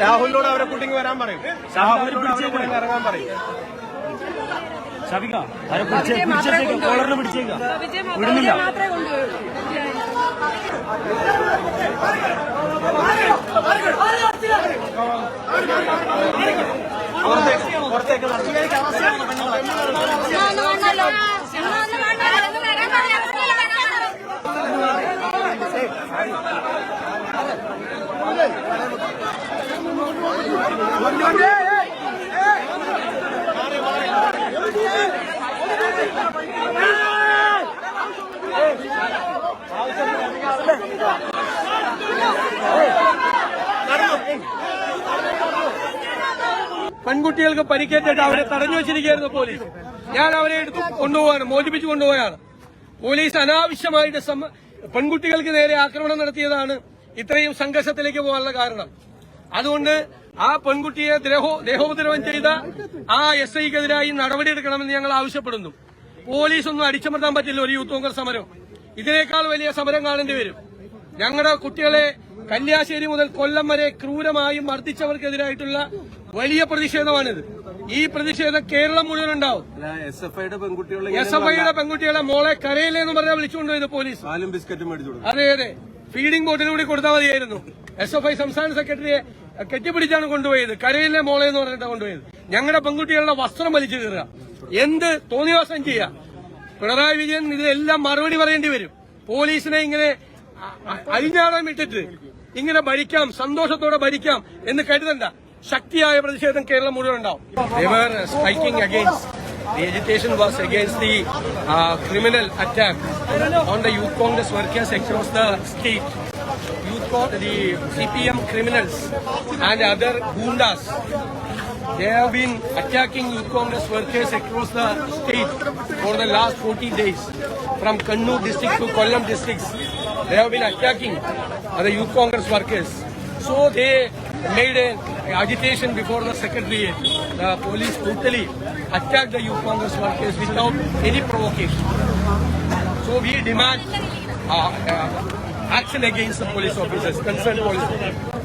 രാഹുലിനോട് അവരെ കൂട്ടിങ് വരാൻ പറയും രാഹുലിനോട് അവരെ കൂട്ടിങ് ഇറങ്ങാൻ പറയും ഷാഫിക്ക അവരെ പിടിച്ചേ പിടിച്ചേക്ക കോളറിന് പിടിച്ചേക്ക വിടുന്നില്ല മാത്രമേ കൊണ്ടുപോയുള്ളൂ പുറത്തേക്ക് പെൺകുട്ടികൾക്ക് പരിക്കേറ്റിട്ട് അവരെ തടഞ്ഞു വെച്ചിരിക്കുകയായിരുന്നു പോലീസ്. ഞാൻ അവരെ എടുത്തു കൊണ്ടുപോവാണ് മോചിപ്പിച്ചു കൊണ്ടുപോയാണ്. പോലീസ് അനാവശ്യമായിട്ട് പെൺകുട്ടികൾക്ക് നേരെ ആക്രമണം നടത്തിയതാണ് ഇത്രയും സംഘർഷത്തിലേക്ക് പോകാനുള്ള കാരണം. അതുകൊണ്ട് ആ പെൺകുട്ടിയെ ദേഹോ ദേഹോപദ്രവം ചെയ്ത ആ എസ് ഐക്കെതിരായി നടപടിയെടുക്കണമെന്ന് ഞങ്ങൾ ആവശ്യപ്പെടുന്നു. പോലീസ് ഒന്നും അടിച്ചമർത്താൻ പറ്റില്ല ഒരു യൂത്ത് കോൺഗ്രസ് സമരം ഇതിനേക്കാൾ വലിയ സമരം കാണേണ്ടി വരും. ഞങ്ങളുടെ കുട്ടികളെ കല്യാശ്ശേരി മുതൽ കൊല്ലം വരെ ക്രൂരമായി മർദ്ദിച്ചവർക്കെതിരായിട്ടുള്ള വലിയ പ്രതിഷേധമാണിത്. ഈ പ്രതിഷേധം കേരളം മുഴുവൻ ഉണ്ടാവും. എസ് എഫ് ഐയുടെ പെൺകുട്ടികളെ മോളെ കരയില്ലെന്ന് എന്ന് പറഞ്ഞാൽ വിളിച്ചുകൊണ്ടുപോയത് പോലീസ്. പാലും ബിസ്ക്കറ്റും മേടിച്ചു അതെ അതെ. ഫീഡിംഗ് ബോട്ടിലൂടെ കൊടുത്താൽ മതിയായിരുന്നു. എസ് എഫ് ഐ സംസ്ഥാന സെക്രട്ടറിയെ കെട്ടിപ്പിടിച്ചാണ് കൊണ്ടുപോയത്. കരയിലെ മോളെ എന്ന് പറഞ്ഞിട്ടാണ് കൊണ്ടുപോയത്. ഞങ്ങളുടെ പെൺകുട്ടികളുടെ വസ്ത്രം വലിച്ചു കീറുക. എന്ത് തോന്നിവാസം ചെയ്യുക പിണറായി വിജയൻ ഇതിനെല്ലാം മറുപടി പറയേണ്ടി വരും പോലീസിനെ ഇങ്ങനെ അ- ഇട്ടിട്ട് ഇങ്ങനെ ഭരിക്കാം സന്തോഷത്തോടെ ഭരിക്കാം എന്ന് കരുതണ്ട ശക്തിയായ പ്രതിഷേധം കേരളം മുഴുവൻ ഉണ്ടാവും The agitation was against the uh, criminal attack on the youth congress workers across the state. Youth the CPM criminals and other gundas, they have been attacking youth congress workers across the state for the last 40 days. From Kannur district to Kollam districts, they have been attacking the youth congress workers. So they made an agitation before the secretariat. The police brutally attacked the youth congress workers without any provocation. So we demand uh, uh, action against the police officers, concerned police officers.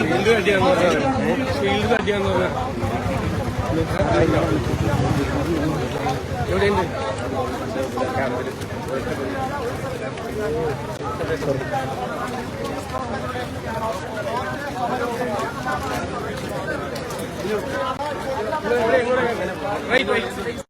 Field കട്ടിയാന്ന് പറഞ്ഞത് field കട്ടിയാന്ന് പറഞ്ഞത് എവിടെയുണ്ട് right right